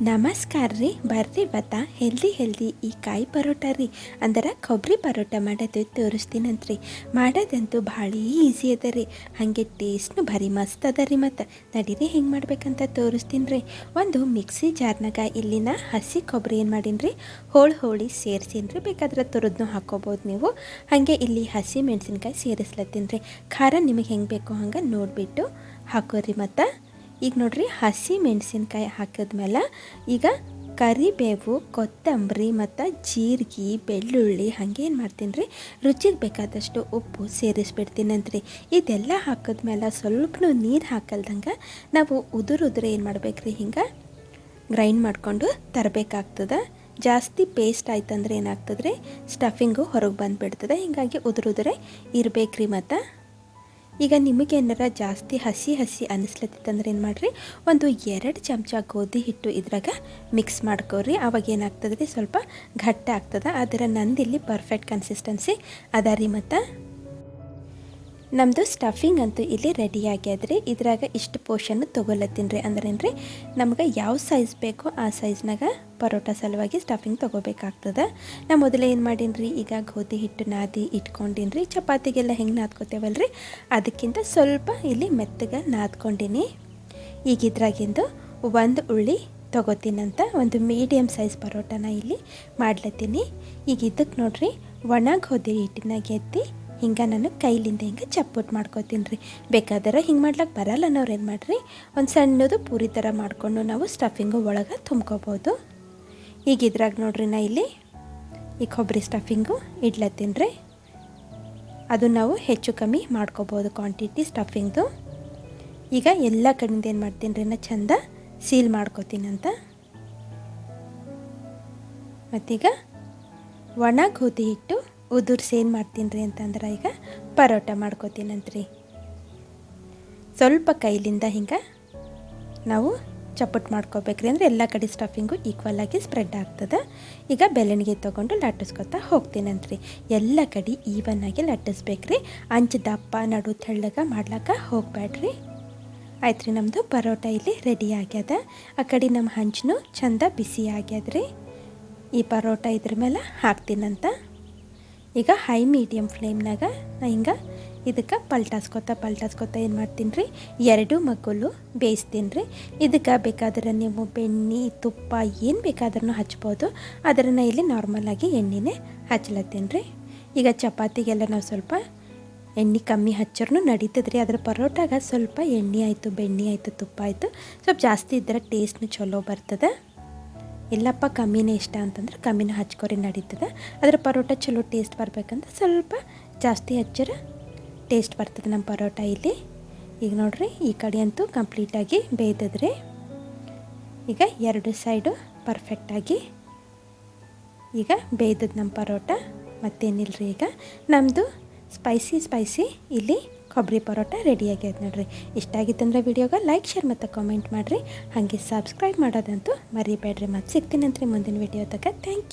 ನಮಸ್ಕಾರ ರೀ ಬರ್ರಿ ಇವತ್ತ ಹೆಲ್ದಿ ಹೆಲ್ದಿ ಈ ಕಾಯಿ ಪರೋಟ ರೀ. ಅಂದ್ರೆ ಕೊಬ್ಬರಿ ಪರೋಟ ಮಾಡೋದು ತೋರಿಸ್ತೀನಂತ್ರಿ. ಮಾಡೋದಂತೂ ಭಾಳ ಈಸಿ ಅದ ರೀ. ಹಾಗೆ ಟೇಸ್ಟ್ನು ಭಾರಿ ಮಸ್ತ್ ಅದ ರೀ ಮತ್ತು. ನಡೀರಿ ಹೆಂಗೆ ಮಾಡ್ಬೇಕಂತ ತೋರಿಸ್ತೀನಿ ರೀ ಒಂದು ಮಿಕ್ಸಿ ಜಾರ್ನಾಗ ಇಲ್ಲಿನ ಹಸಿ ಕೊಬ್ಬರಿ ಏನು ಮಾಡೀನಿ ರೀ ಹೋಳು ಹೋಳಿ ಸೇರಿಸೀನಿ ರೀ ಬೇಕಾದ್ರೆ ತುರಿದ್ನು ಹಾಕೋಬೋದು ನೀವು. ಹಾಗೆ ಇಲ್ಲಿ ಹಸಿ ಮೆಣಸಿನ್ಕಾಯಿ ಸೇರಿಸ್ಲತ್ತೀನಿ ರೀ ಖಾರ ನಿಮಗೆ ಹೆಂಗೆ ಬೇಕೋ ಹಂಗೆ ನೋಡಿಬಿಟ್ಟು ಹಾಕೋರಿ ಮತ್ತು. ಈಗ ನೋಡಿರಿ ಹಸಿ ಮೆಣಸಿನ್ಕಾಯಿ ಹಾಕಿದ್ಮೇಲೆ ಈಗ ಕರಿಬೇವು, ಕೊತ್ತಂಬರಿ ಮತ್ತು ಜೀರಿಗೆ, ಬೆಳ್ಳುಳ್ಳಿ ಹಾಗೆ ಏನು ಮಾಡ್ತೀನಿ ರೀ ರುಚಿಗೆ ಬೇಕಾದಷ್ಟು ಉಪ್ಪು ಸೇರಿಸ್ಬಿಡ್ತೀನಂತ್ರಿ ಇದೆಲ್ಲ ಹಾಕಿದ್ಮೇಲೆ ಸ್ವಲ್ಪನೂ ನೀರು ಹಾಕಲ್ದಂಗೆ ನಾವು ಉದುರು ಉದುರು ಏನು ಮಾಡ್ಬೇಕ್ರಿ? ಹಿಂಗೆ ಗ್ರೈಂಡ್ ಮಾಡಿಕೊಂಡು ತರಬೇಕಾಗ್ತದೆ. ಜಾಸ್ತಿ ಪೇಸ್ಟ್ ಆಯ್ತಂದ್ರೆ ಏನಾಗ್ತದೆ ರೀ ಸ್ಟಫಿಂಗು ಹೊರಗೆ ಬಂದುಬಿಡ್ತದೆ. ಹೀಗಾಗಿ ಉದುರು ಉದುರೆ ಇರಬೇಕ್ರಿ ಮತ್ತು. ಈಗ ನಿಮಗೆ ಏನಾರ ಜಾಸ್ತಿ ಹಸಿ ಹಸಿ ಅನ್ನಿಸ್ಲತ್ತಿತ್ತಂದ್ರೆ ಏನು ಮಾಡಿರಿ? ಒಂದು ಎರಡು ಚಮಚ ಗೋಧಿ ಹಿಟ್ಟು ಇದ್ರಾಗ ಮಿಕ್ಸ್ ಮಾಡ್ಕೋರಿ. ಅವಾಗ ಏನಾಗ್ತದೆ ರೀ? ಸ್ವಲ್ಪ ಘಟ್ಟ ಆಗ್ತದೆ. ಅದರ ನಂದಿಲ್ಲಿ ಪರ್ಫೆಕ್ಟ್ ಕನ್ಸಿಸ್ಟೆನ್ಸಿ ಅದ ರೀ ಮತ್ತು? ನಮ್ಮದು ಸ್ಟಫಿಂಗ್ ಅಂತೂ ಇಲ್ಲಿ ರೆಡಿ ಆಗ್ಯದ್ರಿ ಇದ್ರಾಗ ಇಷ್ಟು ಪೋರ್ಷನ್ ತೊಗೊಲತ್ತೀನಿ ರೀ. ಅಂದ್ರೆ ಏನು ರೀ ನಮ್ಗೆ ಯಾವ ಸೈಜ್ ಬೇಕೋ ಆ ಸೈಜ್ನಾಗ ಪರೋಟ ಸಲುವಾಗಿ ಸ್ಟಫಿಂಗ್ ತೊಗೋಬೇಕಾಗ್ತದೆ. ನಾ ಮೊದಲೇ ಏನು ಮಾಡೀನಿ ಈಗ ಗೋಧಿ ಹಿಟ್ಟು ನಾದಿ ಇಟ್ಕೊಂಡಿನಿ ರೀ ಚಪಾತಿಗೆಲ್ಲ ಹೆಂಗೆ ನಾದ್ಕೋತೇವಲ್ಲ ರೀ ಅದಕ್ಕಿಂತ ಸ್ವಲ್ಪ ಇಲ್ಲಿ ಮೆತ್ತಗೆ ನಾದ್ಕೊಂಡಿನಿ. ಈಗ ಇದ್ರಾಗಿಂದು ಒಂದು ಉಳ್ಳಿ ತೊಗೋತೀನಂತ ಒಂದು ಮೀಡಿಯಮ್ ಸೈಜ್ ಪರೋಟನ ಇಲ್ಲಿ ಮಾಡ್ಲತ್ತೀನಿ. ಈಗ ಇದಕ್ಕೆ ನೋಡ್ರಿ, ಒಣ ಗೋಧಿ ಹಿಟ್ಟಿನ ಗೆದ್ದಿ ಹಿಂಗೆ ನಾನು ಕೈಲಿಂದ ಹಿಂಗೆ ಚಪ್ಪುಟ್ ಮಾಡ್ಕೋತೀನಿ ರೀ ಬೇಕಾದ್ರೆ ಹಿಂಗೆ ಮಾಡ್ಲಿಕ್ಕೆ ಬರಲ್ಲ ಅನ್ನೋರು ಏನು ಮಾಡಿರಿ? ಒಂದು ಸಣ್ಣದು ಪೂರಿ ಥರ ಮಾಡಿಕೊಂಡು ನಾವು ಸ್ಟಫಿಂಗು ಒಳಗೆ ತುಂಬ್ಕೋಬೋದು. ಈಗ ಇದ್ರಾಗ ನೋಡ್ರಿ ನಾ ಇಲ್ಲಿ ಈ ಕೊಬ್ಬರಿ ಸ್ಟಫಿಂಗು ಇಡ್ಲತ್ತೀನಿ ರೀ ಅದು ನಾವು ಹೆಚ್ಚು ಕಮ್ಮಿ ಮಾಡ್ಕೋಬೋದು ಕ್ವಾಂಟಿಟಿ ಸ್ಟಫಿಂಗ್ದು ಈಗ ಎಲ್ಲ ಕಡೆಯಿಂದ ಏನು ಮಾಡ್ತೀನಿ ರೀ ನಾ ಚಂದ ಸೀಲ್ ಮಾಡ್ಕೋತೀನಂತ ಮತ್ತೀಗ ಒಣ ಗೋಧಿ ಹಿಟ್ಟು ಉದುರ್ಸಿ ಏನು ಮಾಡ್ತೀನಿ ರೀ ಅಂತಂದ್ರೆ ಈಗ ಪರೋಟ ಮಾಡ್ಕೋತೀನಂತ್ರಿ. ಸ್ವಲ್ಪ ಕೈಲಿಂದ ಹಿಂಗೆ ನಾವು ಚಪ್ಪಟ್ ಮಾಡ್ಕೋಬೇಕ್ರಿ ಅಂದರೆ ಎಲ್ಲ ಕಡೆ ಸ್ಟಫಿಂಗು ಈಕ್ವಲ್ ಆಗಿ ಸ್ಪ್ರೆಡ್ ಆಗ್ತದೆ. ಈಗ ಬೆಳಣಿಗೆ ತೊಗೊಂಡು ಲಟ್ಟಿಸ್ಕೊತಾ ಹೋಗ್ತೀನಂತ್ರಿ. ಎಲ್ಲ ಕಡೆ ಈವನ್ ಆಗಿ ಲಟ್ಟಿಸ್ಬೇಕ್ರಿ. ಅಂಚು ದಪ್ಪ, ನಡು ತೆಳ್ಳಗೆ ಮಾಡ್ಲಕ್ಕ ಹೋಗಬೇಡ್ರಿ ಆಯ್ತು ರೀ ನಮ್ಮದು ಪರೋಟ ಇಲ್ಲಿ ರೆಡಿ ಆಗ್ಯದ. ಆ ಕಡೆ ನಮ್ಮ ಹಂಚನೂ ಚಂದ ಬಿಸಿ ಆಗ್ಯದ್ರಿ. ಈ ಪರೋಟ ಇದ್ರ ಮೇಲೆ ಹಾಕ್ತೀನಂತ. ಈಗ ಹೈ ಮೀಡಿಯಮ್ ಫ್ಲೇಮ್ನಾಗ ನಾ ಹಿಂಗೆ ಇದಕ್ಕೆ ಪಲ್ಟಾಸ್ಕೊತ ಪಲ್ಟಾಸ್ಕೊತ ಏನು ಮಾಡ್ತೀನಿ ರೀ? ಎರಡು ಮಗ್ಗಲು ಬೇಯಿಸ್ತೀನಿ ರೀ. ಇದಕ್ಕೆ ಬೇಕಾದ್ರೆ ನೀವು ಬೆಣ್ಣೆ, ತುಪ್ಪ ಏನು ಬೇಕಾದ್ರೂ ಹಚ್ಬೋದು. ಅದನ್ನು ಇಲ್ಲಿ ನಾರ್ಮಲಾಗಿ ಎಣ್ಣೆನೇ ಹಚ್ಲತ್ತೀನಿ ರೀ. ಈಗ ಚಪಾತಿಗೆಲ್ಲ ನಾವು ಸ್ವಲ್ಪ ಎಣ್ಣೆ ಕಮ್ಮಿ ಹಚ್ಚರೂ ನಡೀತದೆ ರೀ. ಅದರ ಪರೋಟಾಗ ಸ್ವಲ್ಪ ಎಣ್ಣೆ ಆಯಿತು, ಬೆಣ್ಣೆ ಆಯಿತು, ತುಪ್ಪ ಆಯಿತು. ಸ್ವಲ್ಪ ಜಾಸ್ತಿ ಇದ್ದರೆ ಟೇಸ್ಟ್ನು ಚಲೋ ಬರ್ತದೆ. ಎಲ್ಲಪ್ಪ ಕಮ್ಮಿನೇ ಇಷ್ಟ ಅಂತಂದ್ರೆ ಕಮ್ಮಿನ ಹಚ್ಕೊರಿ ನಡೀತದೆ. ಅದರ ಪರೋಟ ಚಲೋ ಟೇಸ್ಟ್ ಬರಬೇಕಂದ್ರೆ ಸ್ವಲ್ಪ ಜಾಸ್ತಿ ಹಚ್ಚರ ಟೇಸ್ಟ್ ಬರ್ತದೆ ನಮ್ಮ ಪರೋಟ ಇಲ್ಲಿ. ಈಗ ನೋಡ್ರಿ, ಈ ಕಡೆ ಅಂತೂ ಕಂಪ್ಲೀಟಾಗಿ ಬೇಯ್ತದ್ರಿ ಈಗ ಎರಡು ಸೈಡು ಪರ್ಫೆಕ್ಟಾಗಿ ಈಗ ಬೇಯ್ದದ ನಮ್ಮ ಪರೋಟ. ಮತ್ತೇನಿಲ್ಲರಿ ಈಗ? ನಮ್ಮದು ಸ್ಪೈಸಿ ಸ್ಪೈಸಿ ಇಲ್ಲಿ ಕೊಬ್ಬರಿ ಪರೋಟ ರೆಡಿ ಆಗ್ಯದ ನೋಡ್ರಿ. ಇಷ್ಟ ಆಗಿತ್ತಂದ್ರೆ ವಿಡಿಯೋಗೆ ಲೈಕ್ ಶೇರ್ ಮತ್ತು ಕಾಮೆಂಟ್ ಮಾಡಿರಿ. ಹಾಗೆ ಸಬ್ಸ್ಕ್ರೈಬ್ ಮಾಡೋದಂತೂ ಮರಿಬೇಡ್ರಿ ಮತ್ತು ಸಿಗ್ತೀನಂತ್ರಿ ಮುಂದಿನ ವಿಡಿಯೋದಾಗ ಥ್ಯಾಂಕ್ ಯು